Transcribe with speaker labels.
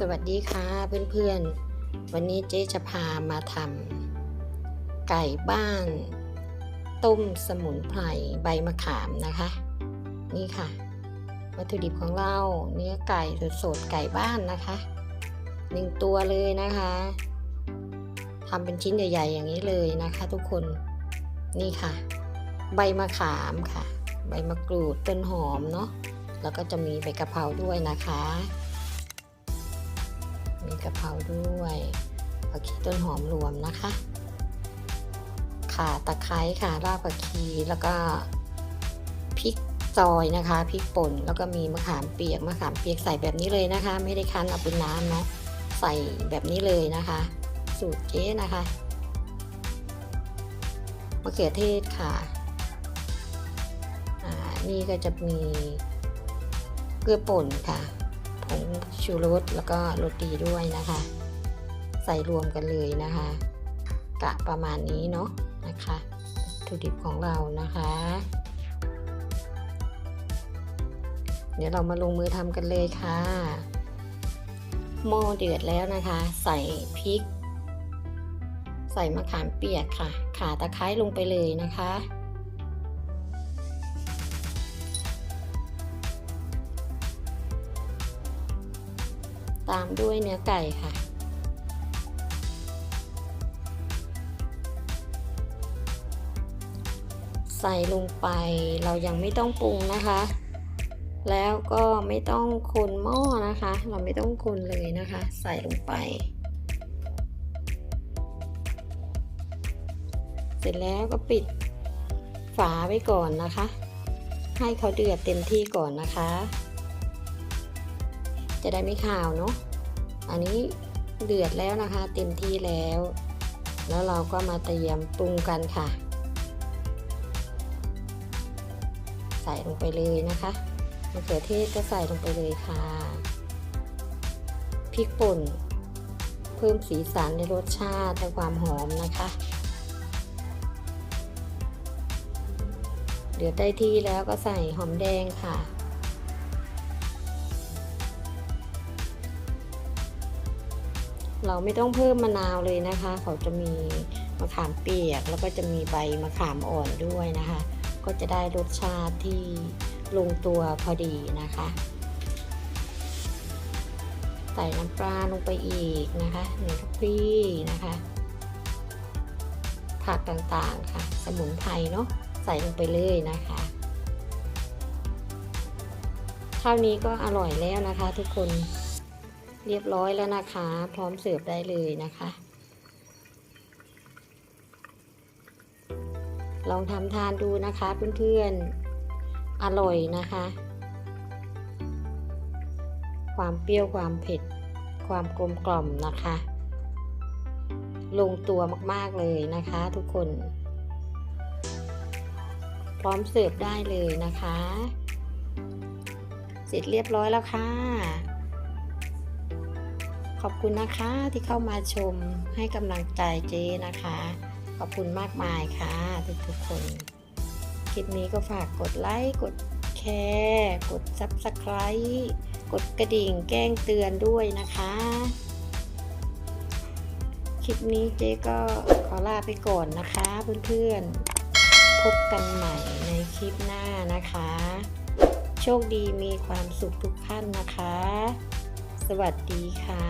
Speaker 1: สวัสดีค่ะเพื่อนๆ วันนี้เจ๊จะพามาทำไก่บ้าน ต้มสมุนไพรใบมะขามนะคะ นี่ค่ะ วัตถุดิบของเราเนื้อไก่สดๆไก่บ้านนะคะหนึ่งตัวเลยนะคะทำเป็นชิ้นใหญ่ ๆ อย่างนี้เลยนะคะ ทุกคนนี่ค่ะ ใบมะขามค่ะ ใบมะกรูดต้นหอมเนาะแล้วก็จะมีใบกะเพราด้วยนะคะ มีกะเพราด้วยผักชีต้นหอมรวมนะคะข่าตะไคร้ค่ะรากผักชีแล้วก็พริกซอยนะคะพริกป่นแล้วก็มีมะขามเปียกมะขามเปียกใส่แบบนี้เลยนะคะ ไม่ได้คั้นเอาเป็นน้ำเนาะใส่แบบนี้เลยนะคะ สูตรเจ๊นะคะมะเขือเทศค่ะอ่านี่ก็จะมีเกลือป่นค่ะ ผงชูรสแล้วก็โรตีด้วยนะคะ ใส่รวมกันเลยนะคะ กะประมาณนี้เนาะนะคะวัตถุดิบของเรานะคะ เดี๋ยวเรามาลงมือทำกันเลยค่ะหม้อเดือดแล้วนะคะ ใส่พริก ใส่มะขามเปียกค่ะข่าตะไคร้ลงไปเลยนะคะ ตามด้วยเนื้อไก่ค่ะ ใส่ลงไปเรายังไม่ต้องปรุงนะคะ แล้วก็ไม่ต้องคนหม้อนะคะ เราไม่ต้องคนเลยนะคะ ใส่ลงไป เสร็จแล้วก็ปิดฝาไว้ก่อนนะคะ ให้เขาเดือดเต็มที่ก่อนนะคะ จะได้ไม่ขาวเนาะอันนี้เดือดแล้วนะคะ เต็มที่แล้ว แล้วเราก็มาเตรียมปรุงกันค่ะ ใส่ลงไปเลยนะคะมะเขือเทศก็ใส่ลงไปเลยค่ะพริกป่น เพิ่มสีสันในรสชาติและความหอมนะคะเดือดได้ที่แล้วก็ใส่หอมแดงค่ะ เราไม่ต้องเพิ่มมะนาวเลยนะคะ เขาจะมีมะขามเปียก แล้วก็จะมีใบมะขามอ่อนด้วยนะคะ ก็จะได้รสชาติที่ลงตัวพอดีนะคะ ใส่น้ำปลาลงไปอีกนะคะหนึ่งทัพพีนะคะ ผักต่างๆค่ะ สมุนไพรเนาะใส่ลงไปเลยนะคะเท่านี้ก็อร่อยแล้วนะคะทุกคน เรียบร้อยแล้วนะคะ พร้อมเสิร์ฟได้เลยนะคะ ลองทำทานดูนะคะเพื่อนๆ อร่อยนะคะ ความเปรี้ยวความเผ็ด ความกลมกล่อมนะคะ ลงตัวมากๆเลยนะคะทุกคน พร้อมเสิร์ฟได้เลยนะคะ เสร็จเรียบร้อยแล้วค่ะ ขอบคุณนะคะที่เข้ามาชมให้กำลังใจเจ๊นะคะ ขอบคุณมากมายค่ะ ทุกๆคน คลิปนี้ก็ฝากกดไลค์กดแชร์กด Subscribe กดกระดิ่งแจ้งเตือนด้วยนะคะ คลิปนี้เจ๊ก็ขอลาไปก่อนนะคะเพื่อนๆ พบกันใหม่ในคลิปหน้านะคะ โชคดีมีความสุขทุกท่านนะคะ สวัสดีค่ะ